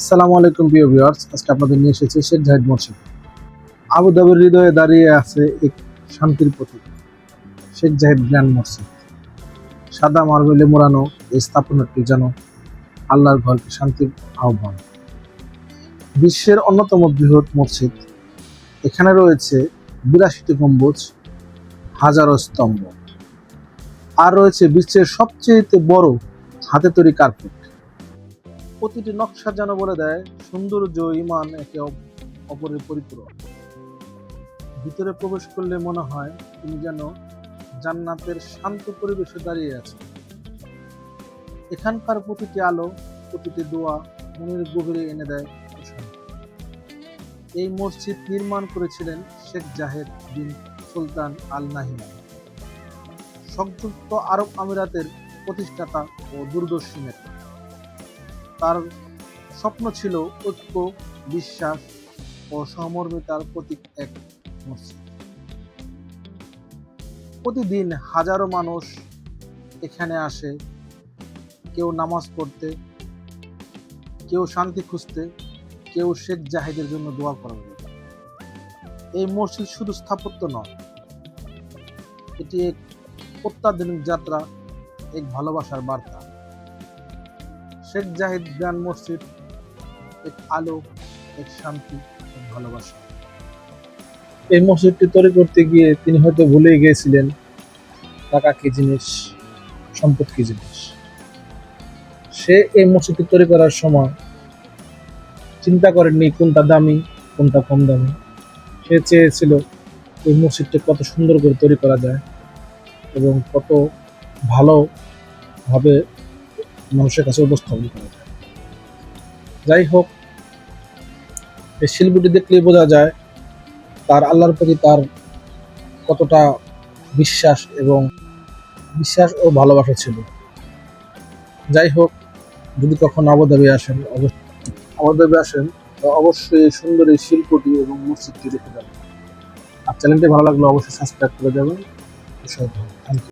আসসালামু আলাইকুম, প্রিয় ভিউয়ার্স। আজকে আপনাদের নিয়ে এসেছে শেখ জাহিদ মসজিদ আবু ধাবির হৃদয়ে দাঁড়িয়ে আছে এক শান্তির প্রতীক, শেখ জাহিদ গ্র্যান্ড মসজিদ সাদা মার্বেলে মোড়ানো এই স্থাপনাটি যেন আল্লাহর ঘরকে শান্তির আহ্বান। বিশ্বের অন্যতম বৃহৎ মসজিদ, এখানে রয়েছে বিরাশিটি গম্বুজ, হাজারো স্তম্ভ। আর রয়েছে বিশ্বের সবচেয়ে বড় হাতে তৈরি কার্পেট। প্রতিটি নকশা যেন বলে দেয়, সৌন্দর্য ইমান একে অপ- অপরের পরিপূরক। ভিতরে প্রবেশ করলে মনে হয় তুমি যেন জান্নাতের শান্ত পরিবেশে দাঁড়িয়ে আছো। এখানকার প্রতিটি আলো, প্রতিটি দোয়া মনের গভীরে এনে দেয় এই মসজিদ নির্মাণ করেছিলেন শেখ জাহেদ বিন সুলতান আল নাহিয়ান সংযুক্ত আরব আমিরাতের প্রতিষ্ঠাতা ও দূরদর্শী নেতা। তার স্বপ্ন ছিল ঐক্য, বিশ্বাস ও সহমর্মিতার প্রতীক এক মসজিদ। প্রতিদিন হাজারো মানুষ এখানে আসে, কেউ নামাজ পড়তে, কেউ শান্তি খুঁজতে, কেউ শেখ জাহিদের জন্য দোয়া করার জন্য এই মসজিদ শুধু স্থাপত্য নয়, এটি এক অত্যাধুনিক যাত্রা, এক ভালোবাসার বার্তা। শেখ জাহিদ গ্রান মসজিদ, এক আলো, এক শান্তি, এক ভালোবাসা। এই মসজিদটি তৈরি করতে গিয়ে তিনি হয়তো ভুলেই গিয়েছিলেন, টাকা কি জিনিস, সম্পদ কি জিনিস। সে এই মসজিদটি তৈরি করার সময় চিন্তা করেননি কোনটা দামি, কোনটা কম দামি। সে চেয়েছিল এই মসজিদটি কত সুন্দর করে তৈরি করা যায় এবং কত ভালোভাবে মানুষের কাছে উপস্থাপন করা যায়। যাই হোক, এই শিল্পটি দেখলেই বোঝা যায় তার আল্লাহর প্রতি তার কতটা বিশ্বাস এবং বিশ্বাস ও ভালোবাসা ছিল। যাই হোক, যদি কখনো আবুধাবি আসেন, অবশ্যই আবুধাবি আসেন অবশ্যই সুন্দর এই শিল্পটি এবং মসজিদটি দেখে যাবেন। আর চ্যানেলটি ভালো লাগলে অবশ্যই সাবস্ক্রাইব করে যাবেন। Thank you.